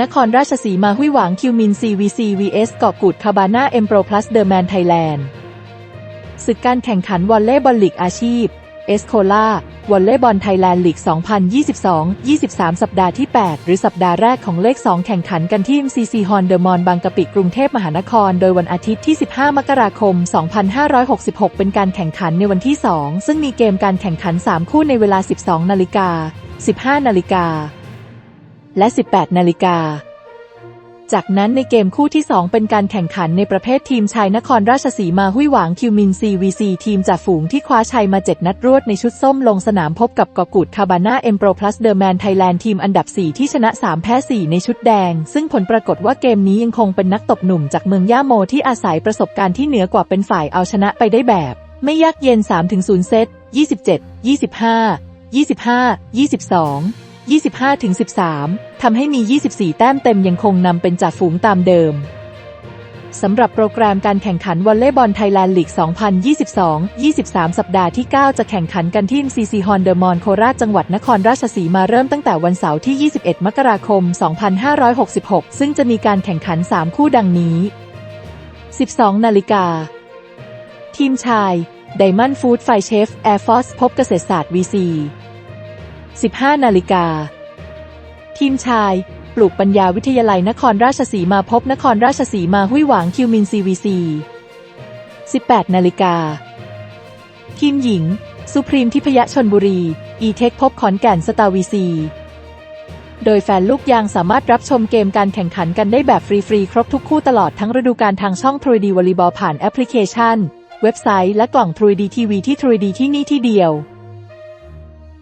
นครราชสีมาหุยหวางคิวมิน CVC vs เกาะกูดคาบาน่าเอ็มโปรพลัสเดอร์แมนไทยแลนด์ศึกการแข่งขันวอลเลย์บอลลีกอาชีพ เอสโคล่าวอลเลย์บอลไทยแลนด์ลีก 2022-23 สัปดาห์ที่ 8 หรือสัปดาห์แรกของเลข 2 แข่งขันกันที่ MCC ฮอนเดอร์มอนบางกะปิกรุงเทพมหานคร โดยวันอาทิตย์ที่ 15 มกราคม 2566 เป็นการแข่งขันในวันที่ 2 ซึ่งมีเกมการแข่งขัน 3 คู่ในเวลา 12 นาฬิกา 15 นาฬิกา และ 18 นาฬิกา จากนั้นในเกมคู่ที่ 2 เป็นการแข่งขันในประเภททีมชายนครราชสีมาหุยหวางคิวมิน CVC ทีมจ่าฝูงที่คว้าชัยมา 7 นัดรวดในชุดส้มลงสนามพบกับกอกูดคาบาน่าเอ็มโปรพลัสเดอร์แมนไทยแลนด์ทีมอันดับ 4 ที่ชนะ 3 แพ้ 4 ในชุดแดง ซึ่งผลปรากฏว่าเกมนี้ยังคงเป็นนักตบหนุ่มจากเมืองย่าโมที่อาศัยประสบการณ์ที่เหนือกว่าเป็นฝ่ายเอาชนะไปได้แบบ ไม่ยากเย็น 3-0 เซต27 25 25 22 25-13 ทำให้มี 24 แต้มเต็มยังคงนำเป็นจ่าฝูงตามเดิมสำหรับโปรแกรมการแข่งขันวอลเลย์บอลไทยแลนด์ลีก 2022-23 สัปดาห์ที่ 9 จะแข่งขันกันที่ MCC ฮอนเดอร์มอนโคราชจังหวัดนครราชสีมาเริ่มตั้งแต่วันเสาร์ที่ 21 มกราคม 2566 ซึ่งจะมีการแข่งขัน 3 คู่ดังนี้ 12 นาฬิกา ทีมชาย Diamond Food Fire Chef Air Force พบเกษตรศาสตร์ VC 15 นาฬิกา ทีมชาย ปลูกปัญญาวิทยาลัยนครราชสีมาพบนครราชสีมาหุยหวางคิวมิน CVC 18 นาฬิกา ทีมหญิง สุพรีมทิพยชนบุรี อีเทคพบขอนแก่นสตาร์วีซี โดยแฟนลูกยางสามารถรับชมเกมการแข่งขันกันได้แบบฟรีๆ ครบทุกคู่ตลอดทั้งฤดูกาลทางช่อง 3D วอลเลย์บอลผ่านแอปพลิเคชัน เว็บไซต์และกล่อง 3D ทีวีที่ 3D ที่นี่ที่เดียว